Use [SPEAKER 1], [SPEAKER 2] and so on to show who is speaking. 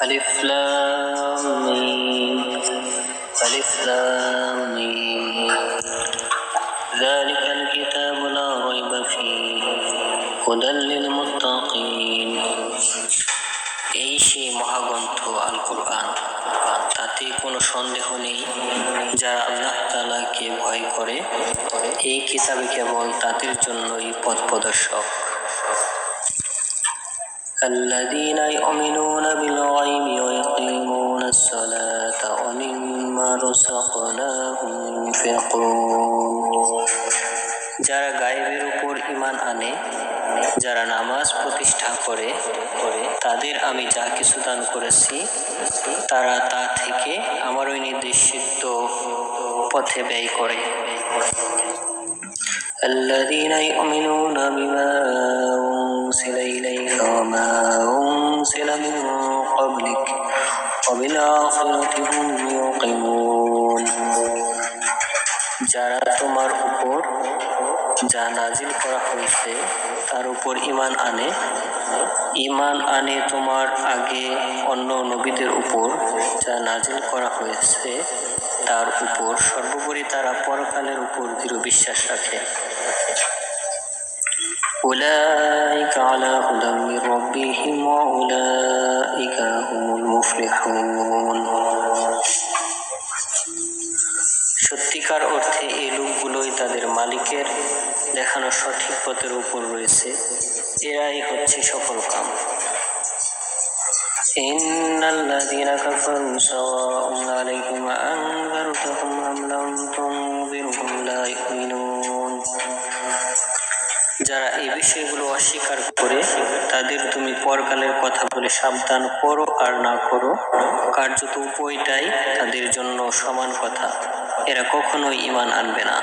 [SPEAKER 1] ألف لام ميم ألف لام ميم ذلك الكتاب لا ريب فيه هدى للمتقين এই সেই মহাগ্রন্থ আল কোরআন তাতে কোনো সন্দেহ নেই যারা আল্লাহ তালাকে ভয় করে এই কিতাবে কেবল তাদের জন্যই পথ প্রদর্শক الذين يؤمنون بالغيب ويقيمون الصلاة ومما رزقناهم ينفقون. যারা গায়েবের উপর ইমান আনে, যারা নামাজ প্রতিষ্ঠা করে করে, তাদের আমি যা কিছু দান করেছি, তারা তা থেকে আমার ওই নির্দেশিত পথে ব্যয় করে। الذين يؤمنون بما أنزل إليك وما أنزل من قبلك وبالآخرة هم يوقنون যারা তোমার উপর যা নাজিল করা হয়েছে তার উপর ইমান আনে ইমান আনে তোমার আগে অন্য নবীদের উপর যা নাজিল করা হয়েছে তার উপর সর্বোপরি তারা পরকালের উপর দৃঢ় বিশ্বাস রাখে أولئك على هدى من ربهم وأولئك هم المفلحون সত্যিকার অর্থে এই লোকগুলোই তাদের মালিকের দেখানো সঠিক পথের উপর রয়েছে এরাই হচ্ছে সফল কাম إن الذين كفروا سواء عليهم أنذرتهم যারা এই বিষয়গুলো অস্বীকার করে, তাদের তুমি পরকালের কথা বলে সাবধান করো আর না করো। কার্যত উপায়টাই তাদের জন্য সমান কথা। এরা কখনোই ইমান আনবে না।